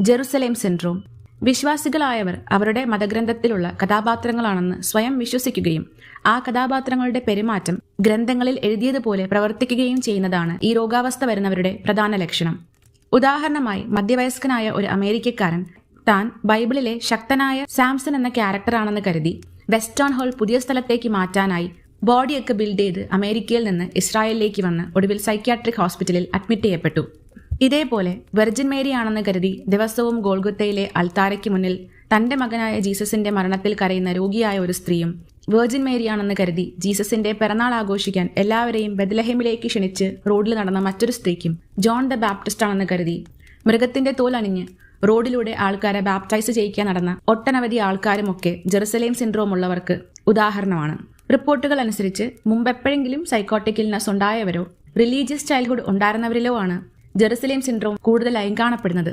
Jerusalem syndrome വിശ്വാസികളായവർ അവരുടെ മതഗ്രന്ഥത്തിലുള്ള കഥാപാത്രങ്ങളാണെന്ന് സ്വയം വിശ്വസിക്കുകയും ആ കഥാപാത്രങ്ങളുടെ പെരുമാറ്റം ഗ്രന്ഥങ്ങളിൽ എഴുതിയതുപോലെ പ്രവർത്തിക്കുകയും ചെയ്യുന്നതാണ് ഈ രോഗാവസ്ഥ വരുന്നവരുടെ പ്രധാന ലക്ഷണം. ഉദാഹരണമായി മധ്യവയസ്കനായ ഒരു അമേരിക്കക്കാരൻ താൻ ബൈബിളിലെ ശക്തനായ സാംസൺ എന്ന ക്യാരക്ടറാണെന്ന് കരുതി വെസ്റ്റേൺ ഹോൾ പുതിയ സ്ഥലത്തേക്ക് മാറ്റാനായി ബോഡിയൊക്കെ ബിൽഡ് ചെയ്ത് അമേരിക്കയിൽ നിന്ന് ഇസ്രായേലിലേക്ക് വന്ന് ഒടുവിൽ സൈക്യാട്രിക് ഹോസ്പിറ്റലിൽ അഡ്മിറ്റ് ചെയ്യപ്പെട്ടു. ഇതേപോലെ വെർജിൻ മേരി ആണെന്ന് കരുതി ദിവസവും ഗോൾഗുത്തയിലെ അൾത്താരയ്ക്ക് മുന്നിൽ തന്റെ മകനായ ജീസസിന്റെ മരണത്തിൽ കരയുന്ന രോഗിയായ ഒരു സ്ത്രീയും വെർജിൻ മേരിയാണെന്ന് കരുതി ജീസസിന്റെ പിറന്നാൾ ആഘോഷിക്കാൻ എല്ലാവരെയും ബദലഹേമിലേക്ക് ക്ഷണിച്ച് റോഡിൽ നടന്ന മറ്റൊരു സ്ത്രീക്കും ജോൺ ദ ബാപ്റ്റിസ്റ്റ് ആണെന്ന് കരുതി. മൃഗത്തിന്റെ തോൽ അണിഞ്ഞ് റോഡിലൂടെ ആൾക്കാരെ ബാപ്റ്റൈസ് ചെയ്യിക്കാൻ നടന്ന ഒട്ടനവധി ആൾക്കാരുമൊക്കെ ജെറുസലേം സിൻഡ്രോം ഉള്ളവർക്ക് ഉദാഹരണമാണ്. റിപ്പോർട്ടുകൾ അനുസരിച്ച് മുമ്പെപ്പോഴെങ്കിലും സൈക്കോട്ടിക് ഇൽനസ് ഉണ്ടായവരോ റിലീജിയസ് ചൈൽഡ്ഹുഡ് ഉണ്ടായിരുന്നവരിലോ ആണ് ജെറുസലേം സിൻഡ്രോം കൂടുതലായും കാണപ്പെടുന്നത്.